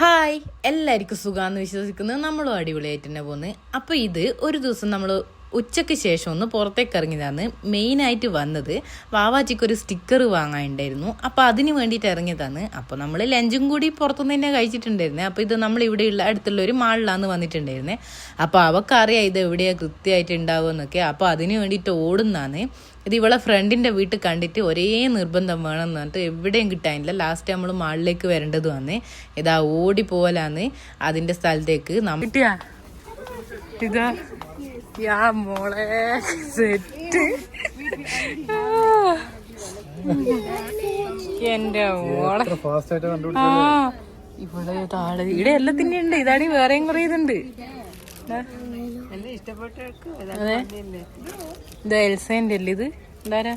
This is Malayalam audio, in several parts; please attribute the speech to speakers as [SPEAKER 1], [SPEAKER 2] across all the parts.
[SPEAKER 1] ഹായ് എല്ലാവർക്കും സുഖമാണെന്ന് വിശ്വസിക്കുന്നത് നമ്മളും അടിപൊളിയായിട്ട് തന്നെ പോകുന്നത് അപ്പോൾ ഇത് ഒരു ദിവസം നമ്മൾ ഉച്ചയ്ക്ക് ശേഷം ഒന്ന് പുറത്തേക്ക് ഇറങ്ങിയതാണ് മെയിനായിട്ട് വന്നത് വാവാച്ചിക്ക് ഒരു സ്റ്റിക്കർ വാങ്ങാനുണ്ടായിരുന്നു. അപ്പോൾ അതിന് വേണ്ടിയിട്ട് ഇറങ്ങിയതാണ് അപ്പോൾ നമ്മൾ ലഞ്ചും കൂടി പുറത്തുനിന്ന് തന്നെ കഴിച്ചിട്ടുണ്ടായിരുന്നേ. അപ്പോൾ ഇത് നമ്മൾ ഇവിടെയുള്ള അടുത്തുള്ള ഒരു മാളിലാണ് വന്നിട്ടുണ്ടായിരുന്നത് അപ്പോൾ അവക്കറിയാം ഇത് എവിടെയാണ് കൃത്യമായിട്ട് ഉണ്ടാവുമെന്നൊക്കെ അപ്പോൾ അതിന് വേണ്ടിയിട്ട് ഓടുന്നതാണ് ഇത് ഇവളെ ഫ്രണ്ടിന്റെ വീട്ടിൽ കണ്ടിട്ട് ഒരേ നിർബന്ധം വേണം എന്ന് പറഞ്ഞിട്ട് എവിടെയും കിട്ടാനില്ല. ലാസ്റ്റ് നമ്മൾ മാളിലേക്ക് വരേണ്ടത് വന്ന് ഇതാ ഓടി പോകലാന്ന് അതിന്റെ സ്ഥലത്തേക്ക് നമ്മൾ ഇതാ. യാ മോളെ. സെറ്റ്. എന്റെ മോളെ. ആ ഇവിടെ താഴെ ഇവിടെ എല്ലാത്തിന്റെ ഉണ്ട്. ഇതാണ് വേറെയും കുറേ ഇതുണ്ട്. അതെ. ഇത്? എൽസേന്റെ അല്ലേ ഇത് എന്താരാ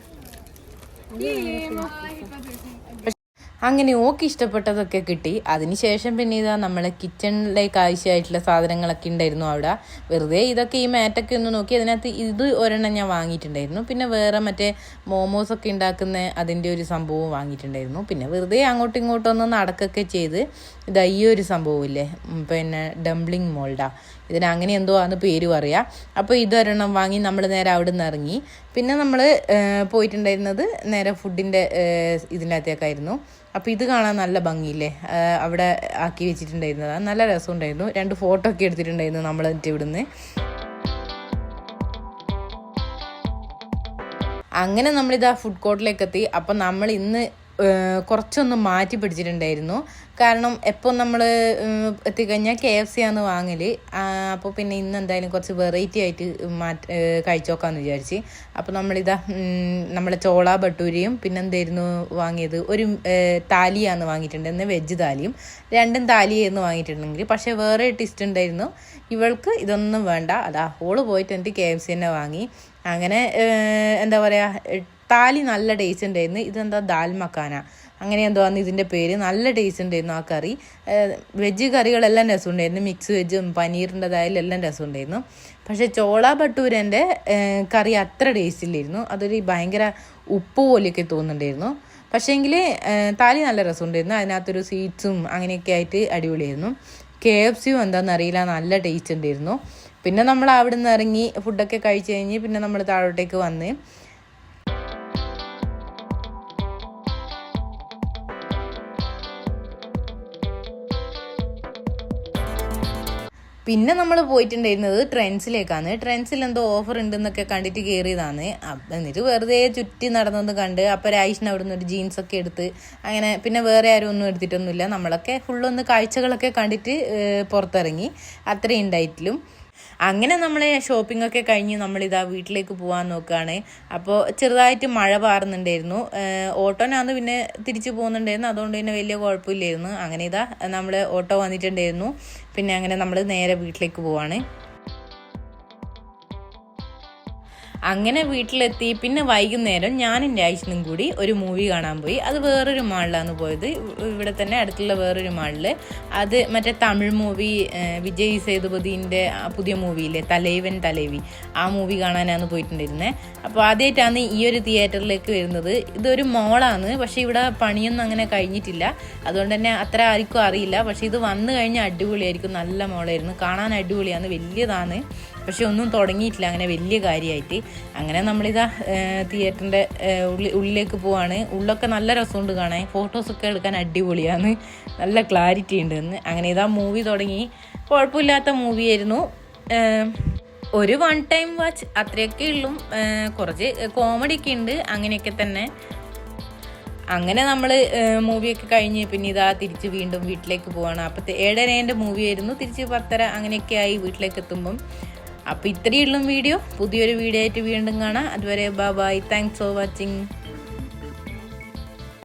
[SPEAKER 1] അങ്ങനെ ഓക്ക് ഇഷ്ടപ്പെട്ടതൊക്കെ കിട്ടി. അതിനുശേഷം പിന്നെ ഇതാ നമ്മളെ കിച്ചണിലേക്ക് ആവശ്യമായിട്ടുള്ള സാധനങ്ങളൊക്കെ ഉണ്ടായിരുന്നു അവിടെ. വെറുതെ ഇതൊക്കെ ഈ മാറ്റൊക്കെ ഒന്ന് നോക്കി അതിനകത്ത് ഇത് ഒരെണ്ണം ഞാൻ വാങ്ങിയിട്ടുണ്ടായിരുന്നു. പിന്നെ വേറെ മറ്റേ മോമോസ് ഒക്കെ ഉണ്ടാക്കുന്ന അതിന്റെ ഒരു സംഭവം വാങ്ങിയിട്ടുണ്ടായിരുന്നു. പിന്നെ വെറുതെ അങ്ങോട്ടും ഇങ്ങോട്ടും ഒന്ന് നടക്കൊക്കെ ചെയ്ത് ഇതാ ഈ സംഭവം ഇല്ലേ പിന്നെ ഡംപ്ലിംഗ് മോൾഡാ ഇതിന് അങ്ങനെ എന്തോ ആണ് പേര് പറയാം. അപ്പോൾ ഇതൊരെണ്ണം വാങ്ങി നമ്മൾ നേരെ അവിടെ നിന്ന് ഇറങ്ങി. പിന്നെ നമ്മൾ പോയിട്ടുണ്ടായിരുന്നത് നേരെ ഫുഡിന്റെ ഇതിന്റെ അകത്തേക്കായിരുന്നു അപ്പോൾ ഇത് കാണാൻ നല്ല ഭംഗിയില്ലേ? അവിടെ ആക്കി വെച്ചിട്ടുണ്ടായിരുന്നത്. നല്ല രസമുണ്ടായിരുന്നു. രണ്ട് ഫോട്ടോ ഒക്കെ എടുത്തിട്ടുണ്ടായിരുന്നു നമ്മൾ എന്നിട്ട് ഇവിടുന്ന്. അങ്ങനെ നമ്മളിതാ ഫുഡ് കോർട്ടിലേക്ക് എത്തി. അപ്പം നമ്മൾ ഇന്ന് കുറച്ചൊന്ന് മാറ്റി പിടിച്ചിട്ടുണ്ടായിരുന്നു. കാരണം എപ്പോൾ നമ്മൾ എത്തിക്കഴിഞ്ഞാൽ കെ എഫ് സി ആണ് വാങ്ങൽ അപ്പോൾ പിന്നെ ഇന്ന് എന്തായാലും കുറച്ച് വെറൈറ്റി ആയിട്ട് മാറ്റി കഴിച്ചോക്കാന്ന് വിചാരിച്ച്. അപ്പോൾ നമ്മളിതാ നമ്മളെ ചോള ബട്ടൂരിയും പിന്നെ എന്തായിരുന്നു വാങ്ങിയത്? ഒരു താലിയാണ് വാങ്ങിയിട്ടുണ്ട്. വെജ് താലിയും. രണ്ടും താലിയായിരുന്നു വാങ്ങിയിട്ടുണ്ടെങ്കിൽ പക്ഷേ വേറെ ടിസ്റ്റ് ഉണ്ടായിരുന്നു. ഇവൾക്ക് ഇതൊന്നും വേണ്ട. അതാ ഹോൾ പോയിട്ട് എന്നിട്ട് കെ എഫ് സി തന്നെ വാങ്ങി. അങ്ങനെ എന്താ പറയുക താലി നല്ല ടേസ്റ്റ് ഉണ്ടായിരുന്നു. ഇതെന്താ? ദാൽ മക്കാന. അങ്ങനെ എന്തോ ആണ് ഇതിന്റെ പേര്. നല്ല ടേസ്റ്റ് ഉണ്ടായിരുന്നു ആ കറി. വെജ് കറികളെല്ലാം രസമുണ്ടായിരുന്നു. മിക്സ് വെജും പനീറിന്റെതായാലും എല്ലാം രസമുണ്ടായിരുന്നു. പക്ഷേ ചോള ഭട്ടൂരന്റെ കറി അത്ര ടേസ്റ്റ് ഇല്ലായിരുന്നു. അതൊരു ഭയങ്കര ഉപ്പ് പോലെയൊക്കെ തോന്നുന്നുണ്ടായിരുന്നു. പക്ഷേ പക്ഷേങ്കിൽ താലി നല്ല രസമുണ്ടായിരുന്നു. അതിനകത്തൊരു സ്വീറ്റ്സും അങ്ങനെയൊക്കെ ആയിട്ട് അടിപൊളിയായിരുന്നു. കെ എഫ് സിയും എന്താണെന്ന് അറിയില്ല. നല്ല ടേസ്റ്റ് ഉണ്ടായിരുന്നു. പിന്നെ നമ്മൾ അവിടെ നിന്ന് ഇറങ്ങി ഫുഡൊക്കെ കഴിച്ച് കഴിഞ്ഞ് പിന്നെ നമ്മൾ താഴോട്ടേക്ക് വന്ന് പിന്നെ നമ്മൾ പോയിട്ടുണ്ടായിരുന്നത് ട്രെൻസിലേക്കാണ്. ട്രെൻസിൽ എന്തോ ഓഫർ ഉണ്ടെന്നൊക്കെ കണ്ടിട്ട് കയറിയതാണ് എന്നിട്ട് വെറുതെ ചുറ്റി നടന്നത് കണ്ട് അപ്പോൾ രായിഷിന് അവിടെ നിന്ന് ഒരു ജീൻസ് ഒക്കെ എടുത്ത് അങ്ങനെ പിന്നെ വേറെ ആരും ഒന്നും എടുത്തിട്ടൊന്നുമില്ല. നമ്മളൊക്കെ ഫുള്ളൊന്ന് കാഴ്ചകളൊക്കെ കണ്ടിട്ട് പുറത്തിറങ്ങി. അത്രയും ഉണ്ടായിട്ടിലും അങ്ങനെ നമ്മൾ ഷോപ്പിംഗ് ഒക്കെ കഴിഞ്ഞ് നമ്മളിതാ വീട്ടിലേക്ക് പോകാൻ നോക്കുകയാണ് അപ്പോൾ ചെറുതായിട്ട് മഴ പാറുന്നുണ്ടായിരുന്നു. ഓട്ടോനാന്ന് പിന്നെ തിരിച്ചു പോകുന്നുണ്ടായിരുന്നു. അതുകൊണ്ട് പിന്നെ വലിയ കുഴപ്പമില്ലായിരുന്നു. അങ്ങനെ ഇതാ നമ്മൾ ഓട്ടോ വന്നിട്ടുണ്ടായിരുന്നു. പിന്നെ അങ്ങനെ നമ്മൾ നേരെ വീട്ടിലേക്ക് പോവാണ്. അങ്ങനെ വീട്ടിലെത്തി. പിന്നെ വൈകുന്നേരം ഞാനും രായിഷനും കൂടി ഒരു മൂവി കാണാൻ പോയി. അത് വേറൊരു മാളിലാണ് പോയത്. ഇവിടെ തന്നെ അടുത്തുള്ള വേറൊരു മാളിൽ അത് മറ്റേ തമിഴ് മൂവി വിജയ് സേതുപതിന്റെ പുതിയ മൂവിയില്ലേ തലൈവൻ തലേവി. ആ മൂവി കാണാനാണ് പോയിട്ടുണ്ടായിരുന്നത് അപ്പോൾ ആദ്യമായിട്ടാണ് ഈ ഒരു തിയേറ്ററിലേക്ക് വരുന്നത്. ഇതൊരു മോളാണ് പക്ഷേ ഇവിടെ പണിയൊന്നും അങ്ങനെ കഴിഞ്ഞിട്ടില്ല. അതുകൊണ്ട് തന്നെ അത്ര ആർക്കും അറിയില്ല. പക്ഷേ ഇത് വന്നു കഴിഞ്ഞാൽ അടിപൊളിയായിരിക്കും. നല്ല മോളായിരുന്നു കാണാൻ അടിപൊളിയാണ്. വലിയതാണ്. പക്ഷെ ഒന്നും തുടങ്ങിയിട്ടില്ല. അങ്ങനെ വലിയ കാര്യമായിട്ട് അങ്ങനെ നമ്മളിതാ തിയേറ്ററിന്റെ ഉള്ളിൽ ഉള്ളിലേക്ക് പോവാണ്. ഉള്ളൊക്കെ നല്ല രസമുണ്ട് കാണാൻ. ഫോട്ടോസൊക്കെ എടുക്കാൻ അടിപൊളിയാണ്. നല്ല ക്ലാരിറ്റി ഉണ്ട്. എന്ന് അങ്ങനെ ഇതാ മൂവി തുടങ്ങി. കുഴപ്പമില്ലാത്ത മൂവിയായിരുന്നു. ഒരു വൺ ടൈം വാച്ച് അത്രയൊക്കെ ഉള്ളൂ. കുറച്ച് കോമഡി ഒക്കെ ഉണ്ട്. അങ്ങനെയൊക്കെ തന്നെ. അങ്ങനെ നമ്മൾ മൂവിയൊക്കെ കഴിഞ്ഞ് പിന്നെ ഇതാ തിരിച്ച് വീണ്ടും വീട്ടിലേക്ക് പോവാണ്. അപ്പോൾ ഏഴരേന്റെ മൂവി ആയിരുന്നു തിരിച്ച് പത്തര അങ്ങനെയൊക്കെ ആയി വീട്ടിലേക്ക് എത്തുമ്പം. അപ്പോൾ ഇത്രയുള്ള വീഡിയോ. പുതിയൊരു വീഡിയോ ആയിട്ട് വീണ്ടും കാണാം. അതുവരെ bye bye thanks for watching